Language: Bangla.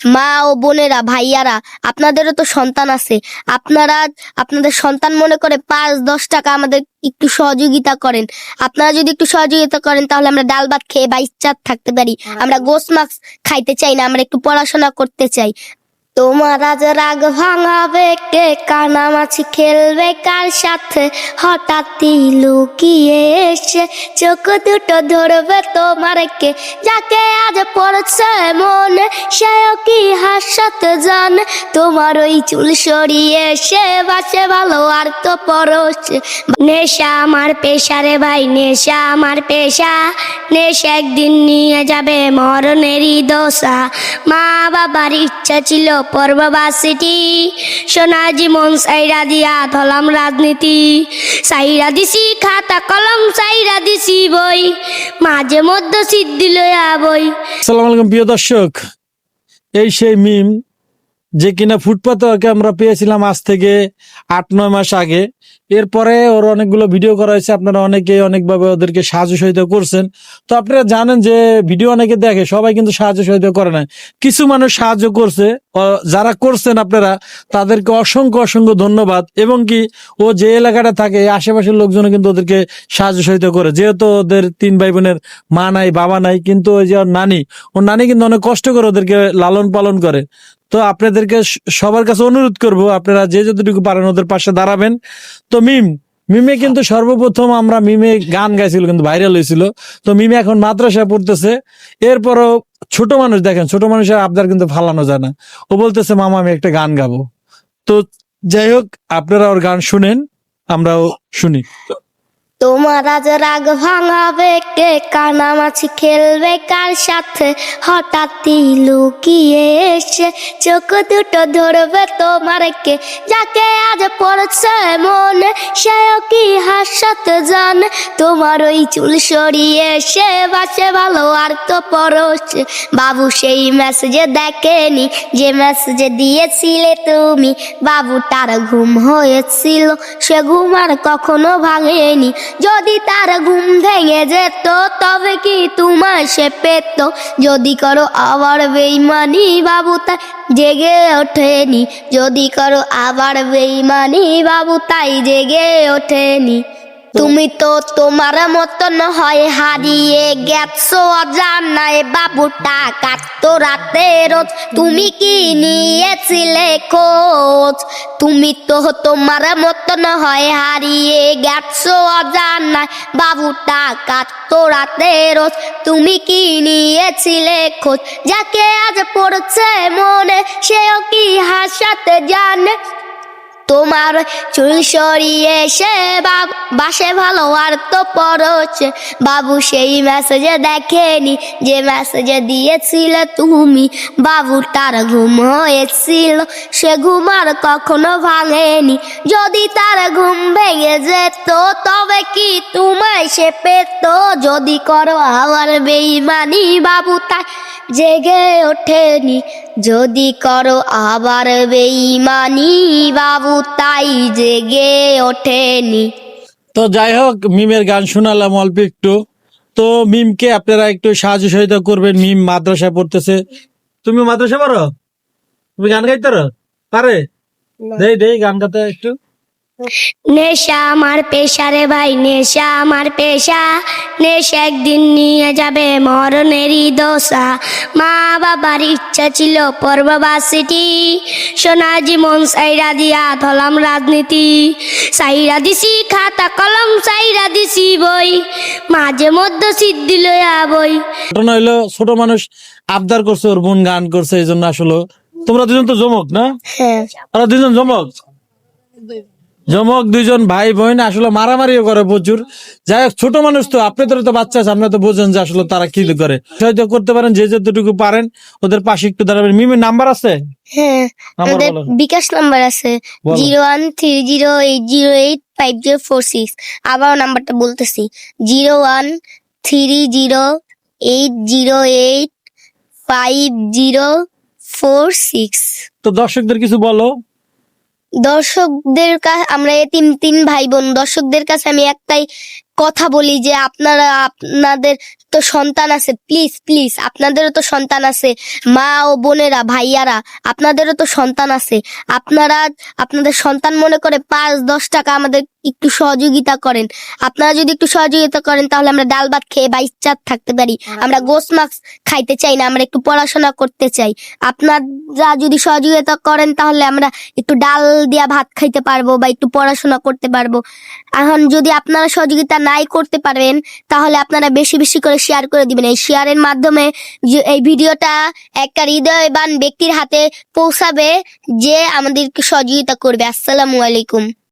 মা ও বোনেরা ভাইয়ারা আপনাদেরও তো সন্তান আছে। আপনারা আপনাদের সন্তান মনে করে পাঁচ দশ টাকা আমাদের একটু সহযোগিতা করেন। আপনারা যদি একটু সহযোগিতা করেন তাহলে আমরা ডাল ভাত খেয়ে বা ইচ্ছা থাকতে পারি। আমরা গোস মাছ খাইতে চাই না আমরা একটু পড়াশোনা করতে চাই। তোমার আজ রাগ ভাঙাবে, কে কানামাছি খেলবে কার সাথে? হঠাৎই লুকিয়ে এসে চোখ দুটো ধরবে তোমার কে? যাকে আজ পড়ছে মনে, সেও কি হাসাতে জানে? তোমার ওই চুল সরিয়ে সে বাসে ভালো আর তো পরশে। নেশা আমার পেশা রে ভাই, নেশা আমার পেশা। নেশা একদিন নিয়ে যাবে মরণেরই দোষা মা বাবার ইচ্ছা ছিল পর্ববাসীটি। সোনা জীবন সাইরা দিয়া ধলাম রাজনীতি। সাইরা দিছি খাতা কলম, সাইরা দিছি বই। মাঝে মধ্যে সিদ্ধি লয়া বই। আসসালামু আলাইকুম, প্রিয় দর্শক। এই সেই মিম যে কিনা ফুটপাতে আমরা পেয়েছিলাম আজ থেকে আট, নয় মাস আগে। এরপরে ওর অনেকগুলো ভিডিও করা হয়েছে। আপনারা অনেকে অনেকভাবে ওদেরকে সাহায্য সহযোগিতা করছেন। তো আপনারা জানেন যে ভিডিও অনেকে দেখে, সবাই কিন্তু সাহায্য সহযোগিতা করে না। কিছু মানুষ সাহায্য করছে। যারা করছেন আপনারা, তাদেরকে অসংখ্য অসংখ্য ধন্যবাদ। এবং কি, ও যে এলাকাটা থাকে আশেপাশের লোকজন কিন্তু ওদেরকে সাহায্য সহযোগিতা করে। যেহেতু ওদের তিন ভাই বোনের মা নাই, বাবা নাই, কিন্তু ওই যে নানি, ওর নানি কিন্তু অনেক কষ্ট করে ওদেরকে লালন পালন করে। তো আপনাদেরকে সবার কাছে অনুরোধ করব, আপনারা যে যতটুকু পারেন ওদের পাশে দাঁড়াবেন। তো মিম, মিমে কিন্তু সর্বপ্রথম আমরা মিমে গান গাইছিল, কিন্তু ভাইরাল হয়েছিল। তো মিমে এখন মাদ্রাসায় পড়তেছে। এরপরও ছোট মানুষ, দেখেন, ছোট মানুষের আবদার কিন্তু ফালানো যায় না। ও বলতেছে, মামা, আমি একটা গান গাবো। তো যাই হোক, আপনারা ওর গান শুনেন, আমরাও শুনি। তোমার আজ রাগ ভাঙাবে, কে কানামাছি খেলবে কার সাথে? হঠাৎই লুকিয়ে এসে চোখ দুটো ধরবে তোমার কে? যাকে আজ পড়ছে মনে কি হাসাতে জানে? তোমার ওই চুল সরিয়ে সে বাসে ভালো আর তো পরশে। বাবু সেই মেসেজে দেখেনি, যে মেসেজে দিয়েছিলে তুমি। বাবু তার ঘুম হয়েছিল, সে ঘুম আর কখনো ভাঙেনি। যদি তার ঘুম ভেঙে যেত, তবে কি তোমায় সে পেত? যদি করো আবার বেইমানি, বাবু তাই জেগে ওঠেনি। যদি করো আবার বেইমানি, বাবু তাই জেগে ওঠেনি। তুমি তো তোমার মতন হয় হারিয়ে গেছো অজানায় বাবু টাকা তো রাতে রোজ। তুমি কি নিয়েছিলে খোঁজ? তুমি তো তোমার মতন হয় হারিয়ে গেছো অজানায় বাবু টাকা তো রাতে রোজ। তুমি কি নিয়েছিলে খোঁজ? যাকে আজ পড়ছে মনে, সেও কি হাসাতে জানে? তোমার চুল সরিয়ে সে বাসে ভালো আর তো পরছে বাবু সেই মেসেজে দেখেনি, যে মেসেজে দিয়েছিল তুমি। বাবু তার ঘুম হয়েছিল, সে ঘুম আর কখনো ভাঙেনি। যদি তার ঘুম ভেঙে যেত, তবে কি তোমায় সে পেত? যদি করো আবার বেইমানি, বাবু তাই জেগে ওঠেনি। যদি করো আবার বেইমানি বাবু তাই জেগে ওঠেনি। তো যাই হোক মিমের গান শোনালাম অল্প একটু। তো মিমকে আপনারা একটু সাহায্য সহযোগিতা করবেন মিম মাদ্রাসায় পড়তেছে। তুমি মাদ্রাসা পারো তুমি গান গাইতে পারো? পারে? দেই দেই গান গাতে একটু। নেশা আমার পেশা রে ভাই নেশা আমার পেশা। নেশা একদিন নিয়ে যাবে মরণেরই দোষা মা বাবার ইচ্ছা ছিল পর্ববাসীটি। সোনা জীবন সাইরা দিয়া ধলাম রাজনীতি। সাইরা দিছি খাতা কলম সাইরা দিছি বই। মাঝে মধ্যে সিদ্ধি লয়া বই। ঘটনা হইল ছোট মানুষ আবদার করছে ওর বোন গান করছে এই জন্য আসলে তোমরা দুজন তো জমক না? হ্যাঁ। দুজন জমক জমক দুইজন ভাই বোন আসলে মারামারিও করে প্রচুর। যাই হোক ছোট মানুষ তো আপনাদের তো বাচ্চা আছে আপনারা তো বোঝেন যে আসলে তারা কি করে। সহায়তা করতে পারেন যে যতটুকু পারেন ওদের পাশে একটু দাঁড়াবেন। মিমের নাম্বার আছে? হ্যাঁ আমাদের বিকাশ নাম্বার আছে। Zero one three zero eight zero eight five zero four six. আবার নাম্বারটা বলতেছি। Zero one three zero eight zero eight five zero four six. তো দর্শকদের কিছু বলো। দর্শকদের কাছে আমরা তিন তিন ভাই বোন দর্শকদের কাছে আমি একটাই কথা বলি যে আপনারা, আপনাদের তো সন্তান আছে প্লিজ প্লিজ আপনাদেরও তো সন্তান আছে, মা ও বোনেরা, ভাইয়ারা, আপনাদেরও তো সন্তান আছে। আপনারা, আপনাদের সন্তান মনে করে পাঁচ, দশ টাকা আমাদের একটু সহযোগিতা করেন। আপনারা যদি একটু সহযোগিতা করেন তাহলে আমরা ডাল ভাত খেয়ে বা ইচ্ছা থাকতে পারি। আমরা গোস মাছ খাইতে চাই না আমরা একটু পড়াশোনা করতে চাই। আপনারা যদি সহযোগিতা করেন তাহলে আমরা একটু ডাল দিয়া ভাত খাইতে পারব বা একটু পড়াশোনা করতে পারব। এখন যদি আপনারা সহযোগিতা নাই করতে পারেন তাহলে আপনারা বেশি বেশি করে শেয়ার করে দিবেন। এই শেয়ারের মাধ্যমে এই ভিডিওটা একটা হৃদয়বান ব্যক্তির হাতে পৌঁছাবে যে আমাদেরকে সহযোগিতা করবে। আসসালামু আলাইকুম।